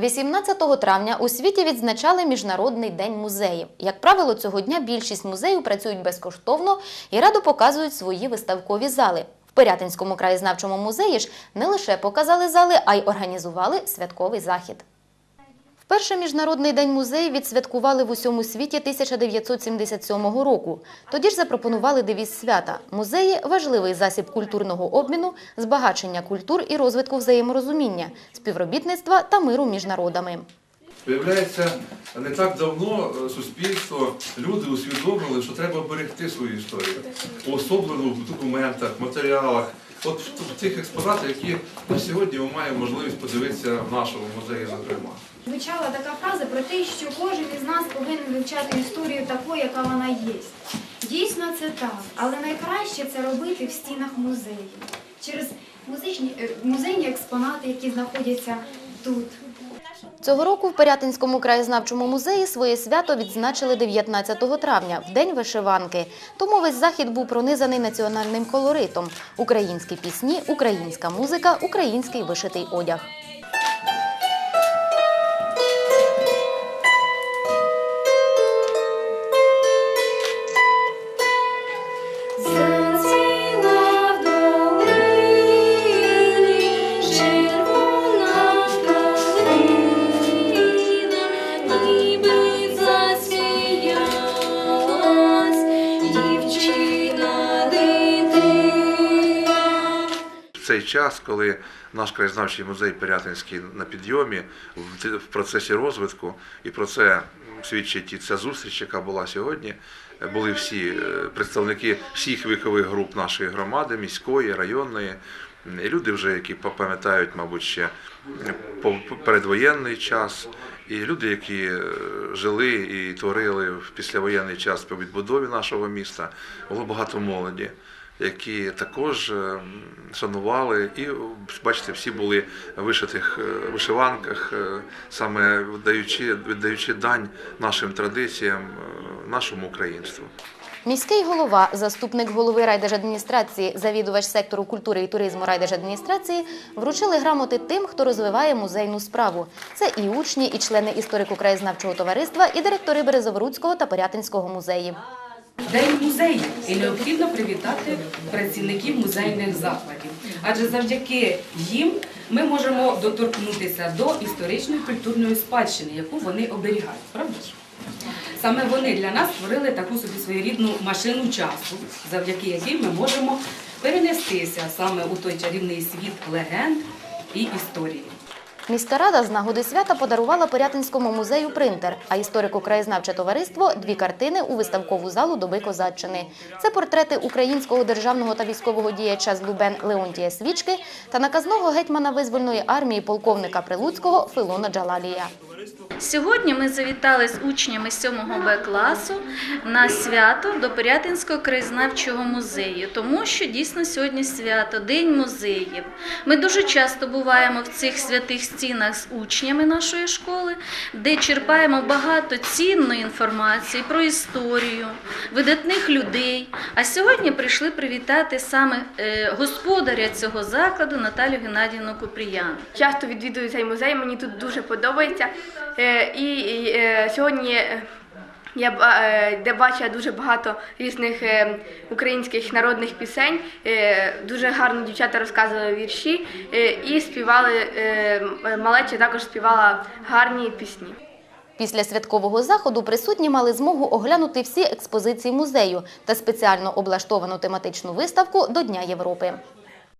18 травня у світі відзначали Міжнародний день музеїв. Як правило, цього дня більшість музеїв працюють безкоштовно і радо показують свої виставкові зали. В Пирятинському краєзнавчому музеї ж не лише показали зали, а й організували святковий захід. Вперше Міжнародний день музеїв відсвяткували в усьому світі 1977 року. Тоді ж запропонували девіз свята. Музеї – важливий засіб культурного обміну, збагачення культур і розвитку взаєморозуміння, співробітництва та миру між народами. Виявляється, не так давно е, суспільство, люди усвідомили, що треба берегти свою історію, уособлено в документах, матеріалах, от в тих експонатах, які на сьогодні ми маємо можливість подивитися в нашому музеї, зокрема. Звучала така фраза про те, що кожен із нас повинен вивчати історію такою, яка вона є. Дійсно, це так, але найкраще це робити в стінах музею через е, музейні експонати, які знаходяться тут. Цього року в Пирятинському краєзнавчому музеї своє свято відзначили 19 травня, в День вишиванки. Тому весь захід був пронизаний національним колоритом. Українські пісні, українська музика, український вишитий одяг. Цей час, коли наш краєзнавчий музей Пирятинський на підйомі в процесі розвитку, і про це свідчить і ця зустріч, яка була сьогодні, були всі е, представники всіх вікових груп нашої громади, міської, районної. І люди вже, які пам'ятають, мабуть, ще передвоєнний час, і люди, які е, жили і творили в післявоєнний час по відбудові нашого міста, було багато молоді які також е, шанували і бачите, всі були в вишитих е, вишиванках, е, саме віддаючи, віддаючи дань нашим традиціям, нашому українству. Міський голова, заступник голови райдержадміністрації, завідувач сектору культури і туризму райдержадміністрації вручили грамоти тим, хто розвиває музейну справу. Це і учні, і члени історико-краєзнавчого товариства, і директори Березоворуцького та Порятинського музеїв. День музею і необхідно привітати працівників музейних закладів, адже завдяки їм ми можемо доторкнутися до історичної культурної спадщини, яку вони оберігають. Правда ж? Саме вони для нас створили таку собі своєрідну машину часу, завдяки якій ми можемо перенестися саме у той чарівний світ легенд і історії. Міська рада з нагоди свята подарувала Порятинському музею принтер, а історико-краєзнавче товариство дві картини у виставкову залу доби козаччини. Це портрети українського державного та військового діяча з Лубен Леонтія Свічки та наказного гетьмана визвольної армії полковника Прилуцького Филона Джалалія. Сьогодні ми завітали з учнями 7 Б класу на свято до Пирятинського краєзнавчого музею, тому що дійсно сьогодні свято, День музеїв. Ми дуже часто буваємо в цих святих стінах з учнями нашої школи, де черпаємо багато цінної інформації про історію, видатних людей. А сьогодні прийшли привітати саме е, господаря цього закладу Наталю Геннадіївну Купріян. часто відвідую цей музей, мені тут дуже подобається. Е, І, е, сьогодні е, я де бачила дуже багато різних українських народних пісень. Дуже гарно дівчата розказували вірші і співали малеча також співала гарні пісні. Після святкового заходу присутні мали змогу оглянути всі експозиції музею та спеціально облаштовану тематичну виставку до Дня Європи.